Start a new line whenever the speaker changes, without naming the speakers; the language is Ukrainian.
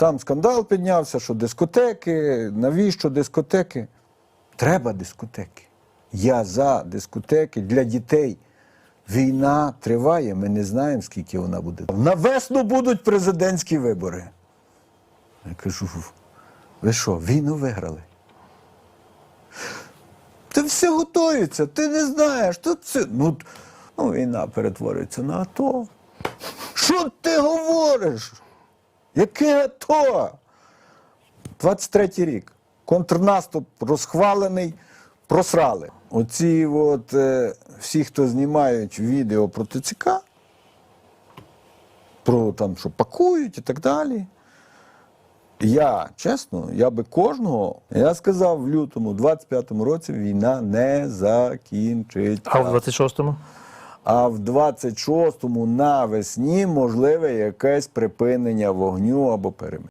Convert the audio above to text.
Там скандал піднявся, що дискотеки, навіщо дискотеки? Треба дискотеки. Я за дискотеки для дітей. Війна триває, ми не знаємо, скільки вона буде. На весну будуть президентські вибори. Я кажу, ви що, війну виграли? Ти все готується, ти не знаєш. Тут все. Ну, ну, війна перетворюється на АТО. Що ти говориш? Яке АТО? 23-й рік. Контрнаступ розхвалений, просрали. Оці от, е, всі, хто знімають відео про ТЦК, про там, що пакують і так далі. Я, чесно, я би кожного, я сказав в лютому, 25-му році війна не закінчиться.
А в 26-му?
А в 26-му навесні можливе якесь припинення вогню або перемир'я.